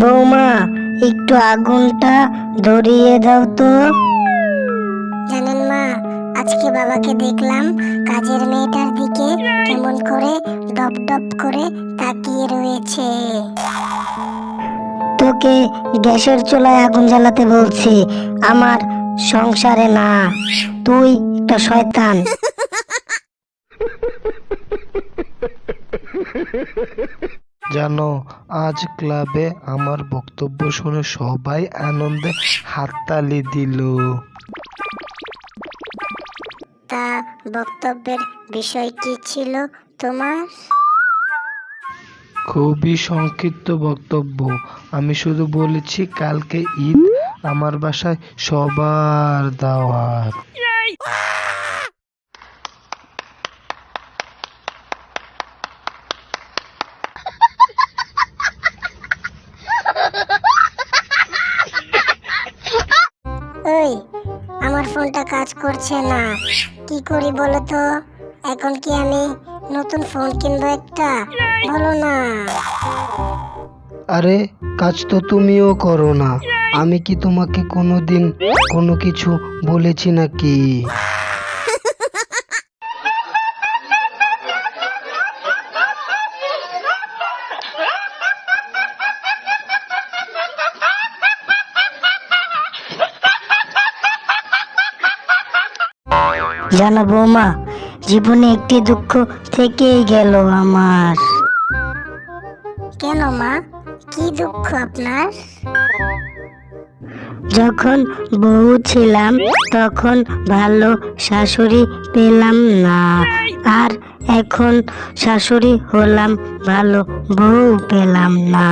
বৌমা একটু আগুনটা ধরিয়ে দাও তো। জানেন মা আজকে বাবাকে দেখলাম কাজের মেয়েটার দিকে কেমন করে ডপ ডপ করে তাকিয়ে রয়েছে। তোকে গ্যাসের চুলায় আগুন জ্বালাতে বলছি আমার সংসারে না তুই একটা শয়তান। জানো আজ ক্লাবে আমার বক্তব্য শুনে সবাই আনন্দে হাততালি দিল। তা বক্তব্যের বিষয় কি ছিল তোমার? খুবই সংক্ষিপ্ত বক্তব্য। আমি শুধু বলেছি কালকে ঈদ আমার বাসায় সবার দাওয়াত। ফোনটা কাজ করছে না। কি করি বলো তো? এখন কি আমি নতুন ফোন কিনবো একটা? বলো না। আরে, কাজ তো তুমিও করো না। আমি কি তোমাকে কোনোদিন কোনো কিছু বলেছি নাকি? জানো বৌমা জীবনে একটি দুঃখ থেকেই গেল আমার। কেন মা? কি দুঃখ আপনার? যখন বউ ছিলাম তখন ভালো শাশুড়ি পেলাম না। আর এখন শাশুড়ি হলাম ভালো বউ পেলাম না।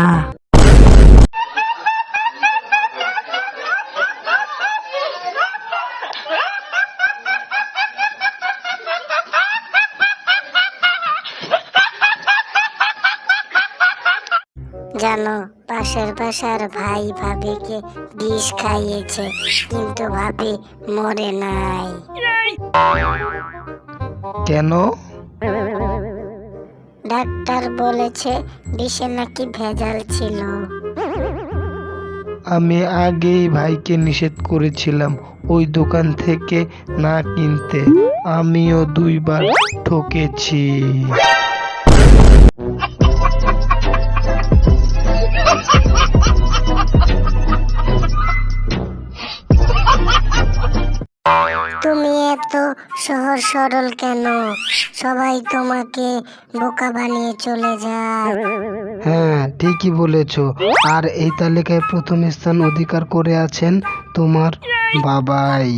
জানো পাশের বাসার ভাই ভাবিকে বিষ খাইয়েছে কিন্তু ভাবি মরে নাই। কেন? ডাক্তার বলেছে বিষে নাকি ভেজাল ছিল। আমি আগেই ভাইকে নিষেধ করেছিলাম ওই দোকান থেকে না কিনতে। আমিও দুইবার ঠকেছি। এত সহজ সরল কেন? সবাই তোমাকে বোকা বানিয়ে চলে যায়। হ্যাঁ ঠিকই বলেছ। আর এই তালিকায় প্রথম স্থান অধিকার করে আছেন তোমার বাবাই।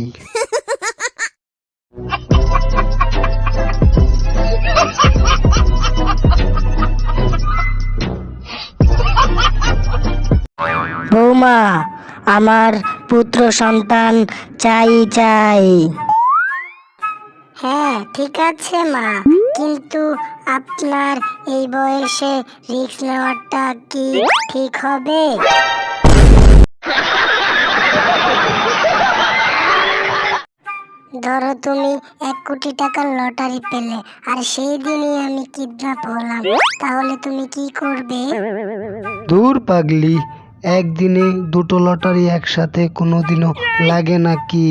বৌমা আমার পুত্র সন্তান চাই চাই। হ্যাঁ ঠিক আছে মা। কিন্তু আপনার এই বয়সে রিস্ক নেওয়াটা কি ঠিক হবে? ধরো তুমি এক কোটি টাকার লটারি পেলে, আর সেই দিনই আমি কিডন্যাপ হলাম। তাহলে তুমি কি করবে? দূর পাগলি, একদিনে দুটো লটারি একসাথে কোনোদিনও লাগে নাকি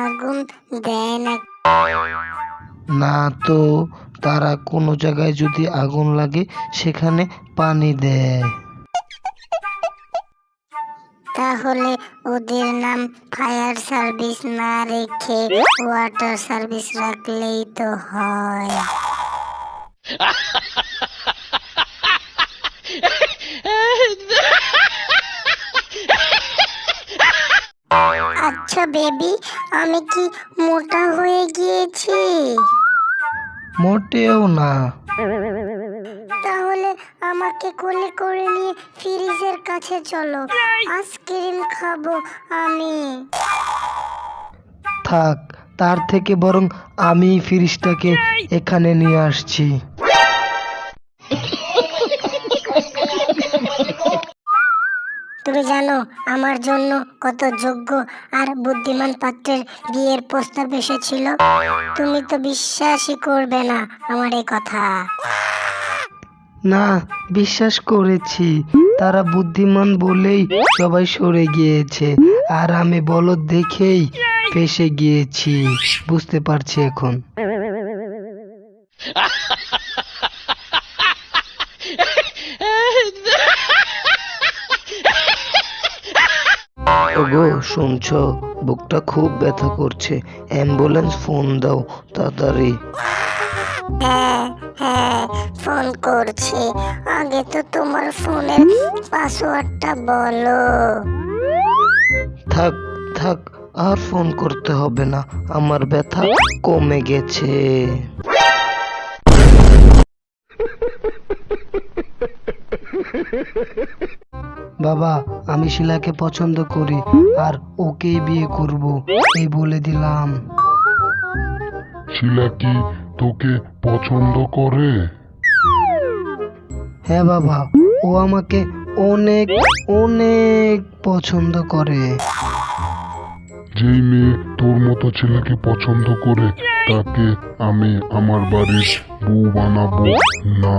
আগুন দেয় না। না তো তারা কোনো জায়গায় যদি আগুন লাগে সেখানে পানি দেয়। তাহলে ওদের নাম ফায়ার সার্ভিস না রেখে ওয়াটার সার্ভিস রাখলেই তো হয়। আচ্ছা বেবি আমি কি মোটা হয়ে গিয়েছি? মোটেও না। তাহলে আমাকে কোলে করে নিয়ে ফ্রিজের কাছে চলো। আইসক্রিম খাব আমি। থাক তার থেকে বরং আমি ফ্রিজটাকে এখানে নিয়ে আসছি। তুমি জানো আমার জন্য কত যোগ্য আর বুদ্ধিমান পাত্রের বিয়ের প্রস্তাব এসেছিল। তুমি তো বিশ্বাসই করবে না আমার এই কথা। না, বিশ্বাস করেছি। তারা বুদ্ধিমান বলেই সবাই সরে গিয়েছে আর আমি বলদ দেখেই ফেসে গিয়েছি। বুঝতে পারছি এখন। শুনছো? বুকটা খুব ব্যথা করছে। অ্যাম্বুলেন্স ফোন দাও তাড়াতাড়ি। হ্যাঁ হ্যাঁ ফোন করছি। আগে তো তোমার ফোনের পাসওয়ার্ডটা বলো। থাক থাক আর ফোন করতে হবে না আমার ব্যথা কমে গেছে। বাবা আমি শিলাকে পছন্দ করি আর ওকেই বিয়ে করব এই বলে দিলাম। শিলা কি তোকে পছন্দ করে? হ্যাঁ বাবা ও আমাকে অনেক অনেক পছন্দ করে। যেই মেয়ে তোর মতো ছেলেকে পছন্দ করে তাকে আমি আমার বাড়ির বউ বানাবো না।